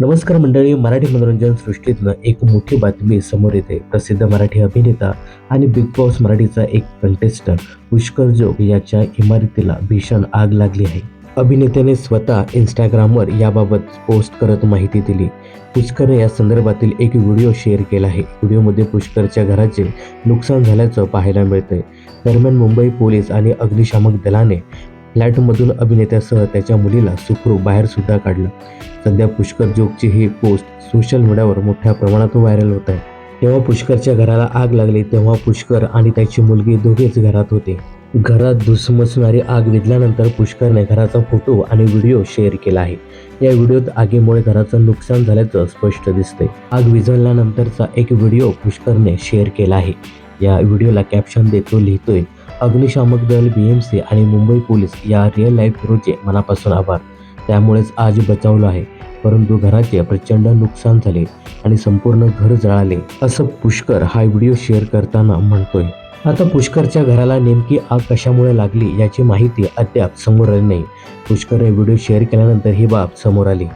नमस्कार मंडळी मराठी मनोरंजन सृष्टीतनं एक मोठी बातमी समोर येते. प्रसिद्ध मराठी अभिनेता आणि बिग बॉस मराठीचा एक कंटेस्टंट पुष्कर जोग याच्या इमारतीला भीषण आग लागली आहे. अभिनेत्याने स्वतः इंस्टाग्रामवर याबाबत पोस्ट करत माहिती दिली. पुष्करने या संदर्भातील एक व्हिडिओ शेअर केला आहे. व्हिडिओमध्ये पुष्करच्या घराचे नुकसान झाल्याचं पाहायला मिळतंय. दरम्यान मुंबई पोलीस आणि अग्निशामक दलाने फ्लॅटमधून अभिनेत्यासह त्याच्या मुलीला सुखरू बाहेर सुद्धा काढलं. सध्या पुष्कर जोगची ही पोस्ट सोशल मीडियावर मोठ्या प्रमाणात व्हायरल होत आहे. तेव्हा पुष्करच्या घराला आग लागली तेव्हा पुष्कर आणि त्याची मुलगी दोघेच घरात होते. घरात धुसमसणारी आग विझल्यानंतर पुष्करने घराचा फोटो आणि व्हिडिओ शेअर केला आहे. या व्हिडिओत आगीमुळे घराचं नुकसान झाल्याचं स्पष्ट दिसते आग विझवल्यानंतरचा एक व्हिडिओ पुष्करने शेअर केला आहे. या व्हिडिओला कॅप्शन देतो लिहितोय अग्निशामक दल बीएमसी आणि मुंबई पोलीस या रिअल लाईफ हिरोचे मनापासून आभार. त्यामुळेच आज बचावलं आहे. परंतु घराचे प्रचंड नुकसान झाले आणि संपूर्ण घर जळाले असं पुष्कर हा व्हिडिओ शेअर करताना म्हणतोय. आता पुष्करच्या घराला नेमकी आग कशामुळे लागली याची माहिती अद्याप समोर आली नाही. पुष्करने व्हिडिओ शेअर केल्यानंतर ही बाब समोर आली.